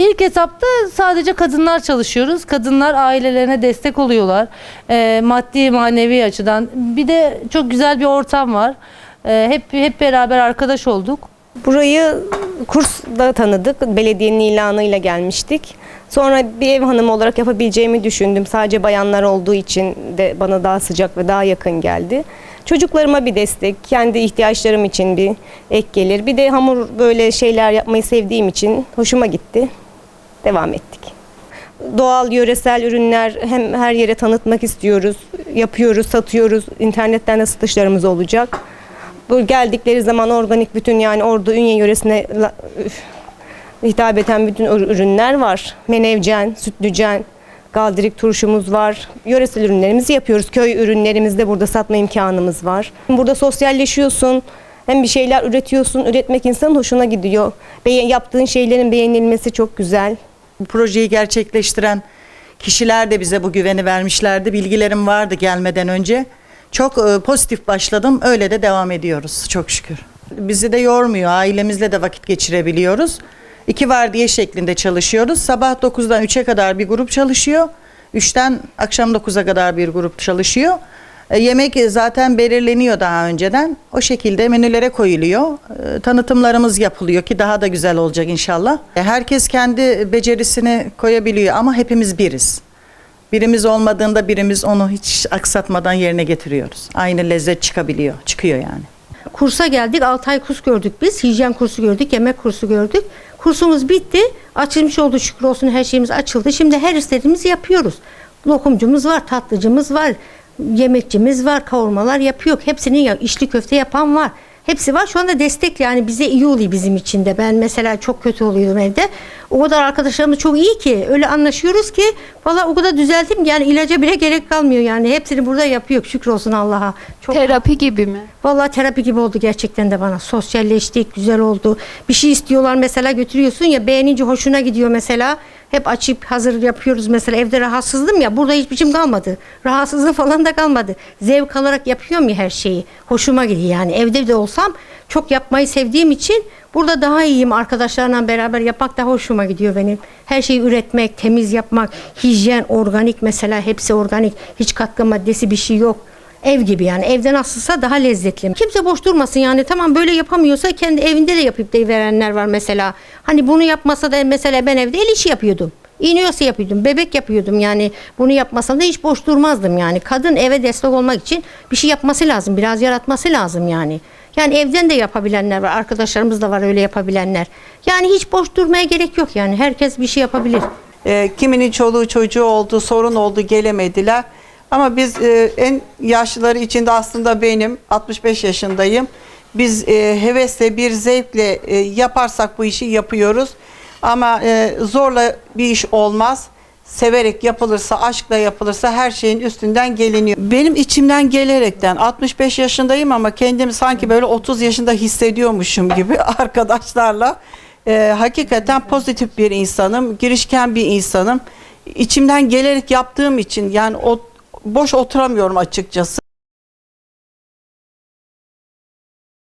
İlk etapta sadece kadınlar çalışıyoruz. Kadınlar ailelerine destek oluyorlar. Ee, maddi manevi açıdan. Bir de çok güzel bir ortam var. Ee, hep hep beraber arkadaş olduk. Burayı kursda tanıdık. Belediyenin ilanıyla gelmiştik. Sonra bir ev hanımı olarak yapabileceğimi düşündüm. Sadece bayanlar olduğu için de bana daha sıcak ve daha yakın geldi. Çocuklarıma bir destek, kendi ihtiyaçlarım için bir ek gelir. Bir de hamur böyle şeyler yapmayı sevdiğim için hoşuma gitti. Devam ettik. Doğal, yöresel ürünler hem her yere tanıtmak istiyoruz. Yapıyoruz, satıyoruz. İnternetten de satışlarımız olacak. Bu geldikleri zaman organik bütün yani Ordu Ünye yöresine hitap eden bütün ür- ürünler var. Menevcen, sütlücen, galdirik turşumuz var. Yöresel ürünlerimizi yapıyoruz. Köy ürünlerimizi de burada satma imkanımız var. Burada sosyalleşiyorsun. Hem bir şeyler üretiyorsun. Üretmek insanın hoşuna gidiyor. Beğen- yaptığın şeylerin beğenilmesi çok güzel. Bu projeyi gerçekleştiren kişiler de bize bu güveni vermişlerdi. Bilgilerim vardı gelmeden önce. Çok e, pozitif başladım. Öyle de devam ediyoruz çok şükür. Bizi de yormuyor. Ailemizle de vakit geçirebiliyoruz. İki vardiya şeklinde çalışıyoruz. Sabah 9'dan 3'e kadar bir grup çalışıyor. 3'ten akşam 9'a kadar bir grup çalışıyor. E, Yemek zaten belirleniyor daha önceden. O şekilde menülere koyuluyor. E, Tanıtımlarımız yapılıyor ki daha da güzel olacak inşallah. E, Herkes kendi becerisini koyabiliyor ama hepimiz biriz. Birimiz olmadığında birimiz onu hiç aksatmadan yerine getiriyoruz. Aynı lezzet çıkabiliyor, çıkıyor yani. Kursa geldik. 6 ay kurs gördük biz. Hijyen kursu gördük. Yemek kursu gördük. Kursumuz bitti. Açılmış oldu şükür olsun her şeyimiz açıldı. Şimdi her istediğimizi yapıyoruz. Lokumcumuz var, tatlıcımız var, yemekçimiz var, kavurmalar yapıyor. Hepsinin ya, içli köfte yapan var. Hepsi var. Şu anda destek yani bize iyi oluyor bizim için de. Ben mesela çok kötü oluyordum evde. O kadar arkadaşlarımız çok iyi ki öyle anlaşıyoruz ki valla o kadar düzeldim yani ilaca bile gerek kalmıyor yani. Hepsini burada yapıyor. Şükür olsun Allah'a. Çok Terapi gibi mi? Vallahi terapi gibi oldu gerçekten de bana. Sosyalleştik, güzel oldu. Bir şey istiyorlar mesela götürüyorsun ya beğenince hoşuna gidiyor mesela. Hep açıp hazır yapıyoruz mesela evde rahatsızdım ya burada hiçbir şeyim kalmadı. Rahatsızlığım falan da kalmadı. Zevk alarak yapıyorum ya her şeyi. Hoşuma gidiyor yani evde de olsam çok yapmayı sevdiğim için burada daha iyiyim. Arkadaşlarla beraber yapmak daha hoşuma gidiyor benim. Her şeyi üretmek, temiz yapmak, hijyen, organik mesela hepsi organik. Hiç katkı maddesi bir şey yok. Ev gibi yani evde nasılsa daha lezzetli. Kimse boş durmasın yani tamam böyle yapamıyorsa kendi evinde de yapıp da verenler var mesela. Hani bunu yapmasa da mesela ben evde el işi yapıyordum. İğniyorsa yapıyordum, bebek yapıyordum yani bunu yapmasam da hiç boş durmazdım yani. Kadın eve destek olmak için bir şey yapması lazım, biraz yaratması lazım yani. Yani evden de yapabilenler var, arkadaşlarımız da var öyle yapabilenler. Yani hiç boş durmaya gerek yok yani herkes bir şey yapabilir. E, kiminin çoluğu çocuğu oldu, sorun oldu, gelemediler. Ama biz e, en yaşlıları içinde aslında benim 65 yaşındayım. Biz e, hevesle bir zevkle e, yaparsak bu işi yapıyoruz. Ama e, zorla bir iş olmaz. Severek yapılırsa, aşkla yapılırsa her şeyin üstünden geliniyor. Benim içimden gelerekten 65 yaşındayım ama kendimi sanki böyle 30 yaşında hissediyormuşum gibi arkadaşlarla. E, hakikaten pozitif bir insanım, girişken bir insanım. İçimden gelerek yaptığım için yani o boş oturamıyorum açıkçası.